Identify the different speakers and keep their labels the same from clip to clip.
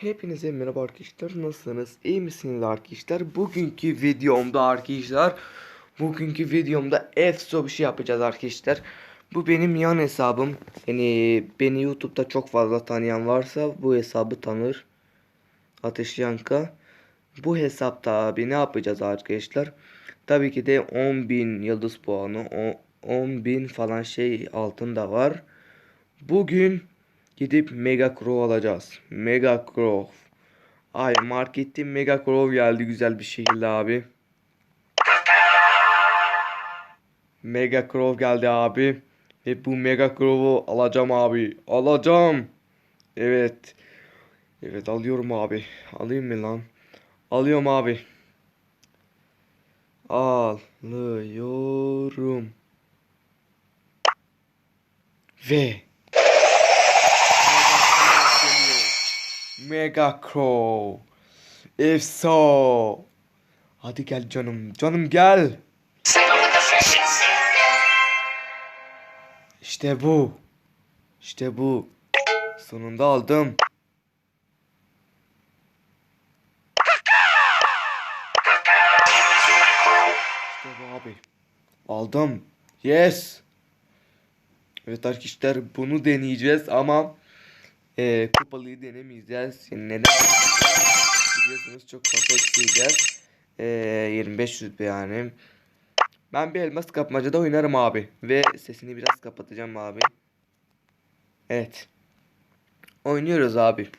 Speaker 1: Hepinize merhaba arkadaşlar nasılsınız? İyi misiniz arkadaşlar? Bugünkü videomda arkadaşlar bugünkü videomda EFSO bir şey yapacağız arkadaşlar. Bu benim yan hesabım. Yani beni YouTube'da çok fazla tanıyan varsa bu hesabı tanır. Ateş Yanka. Bu hesapta abi ne yapacağız arkadaşlar? Tabii ki de 10.000 yıldız puanı o- 10.000 falan şey altın da var. Bugün Gidip Mega Crow alacağız. Mega Crow. Ay markette Mega Crow geldi güzel bir şekilde abi. Mega Crow geldi abi. Ve bu Mega Crow'u alacağım abi. Alacağım. Evet. Evet alıyorum abi. Alayım mı lan? Alıyorum abi. Alıyorum. Ve Mega Crow. Efso. Hadi gel canım. Canım gel. İşte bu. İşte bu. Sonunda aldım. İşte bu abi. Aldım. Yes. Evet arkadaşlar bunu deneyeceğiz ama e, kupalıyı denemeyeceğiz. Yani neden? Biliyorsunuz çok fazla isteyeceğiz. E, 25 rütbe yani. Ben bir elmas kapmacada oynarım abi. Ve sesini biraz kapatacağım abi. Evet. Oynuyoruz abi.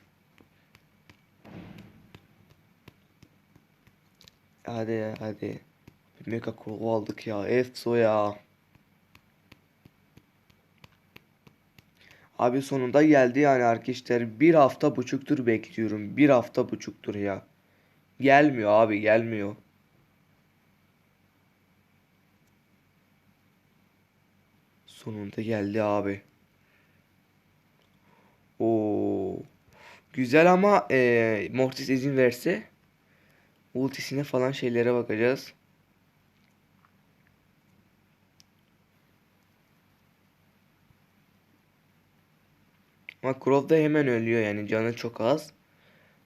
Speaker 1: Hadi hadi. Mega Crow aldık ya. Efso ya. Abi sonunda geldi yani arkadaşlar. Bir hafta buçuktur bekliyorum. Bir hafta buçuktur ya. Gelmiyor abi gelmiyor. Sonunda geldi abi. Oo. Güzel ama eee Mortis izin verse ultisine falan şeylere bakacağız. Ama Crow da hemen ölüyor yani canı çok az.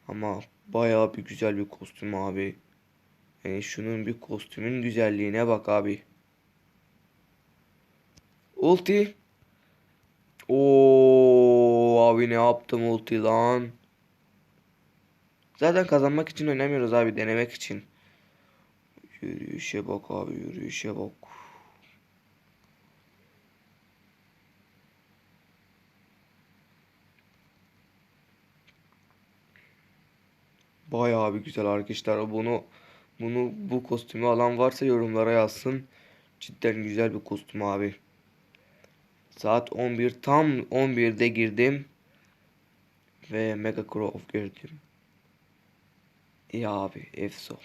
Speaker 1: Ama bayağı bir güzel bir kostüm abi. Yani şunun bir kostümün güzelliğine bak abi. Ulti. Oo abi ne yaptım ulti lan. Zaten kazanmak için oynamıyoruz abi denemek için. Yürüyüşe bak abi yürüyüşe bak. Bayağı bir güzel arkadaşlar. Bunu bunu bu kostümü alan varsa yorumlara yazsın. Cidden güzel bir kostüm abi. Saat 11 tam 11'de girdim. Ve Mega Crow gördüm. İyi abi efso.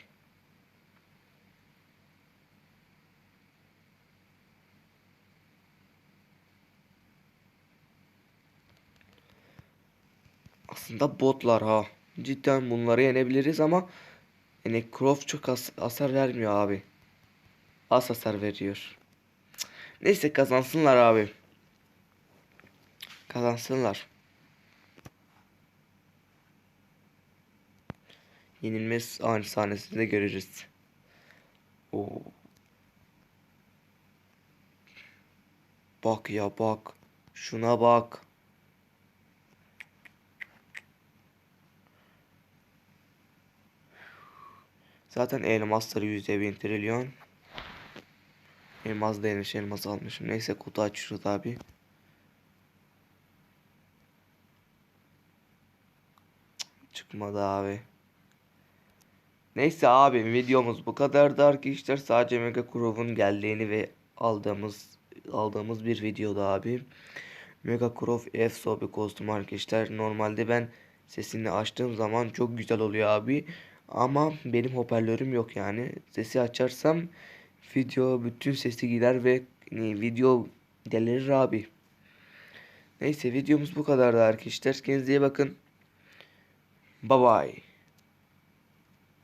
Speaker 1: Aslında botlar ha. Cidden bunları yenebiliriz ama yani Croft çok has hasar vermiyor abi. Az hasar veriyor. Neyse kazansınlar abi. Kazansınlar. Yenilmez aynı sahnesinde görürüz. Oo. Bak ya bak. Şuna bak. Zaten elmasları yüzde bin trilyon. Elmas değilmiş elmas almışım. Neyse kutu açıyoruz abi. Çıkmadı abi. Neyse abi videomuz bu kadardı arkadaşlar. Sadece Mega Crow'un geldiğini ve aldığımız aldığımız bir videoda abi. Mega Crow EFSO bir kostüm arkadaşlar. Normalde ben sesini açtığım zaman çok güzel oluyor abi. Ama benim hoparlörüm yok yani. Sesi açarsam video bütün sesi gider ve yani video delirir abi. Neyse videomuz bu kadardı arkadaşlar. Kendinize iyi bakın. Bye bye.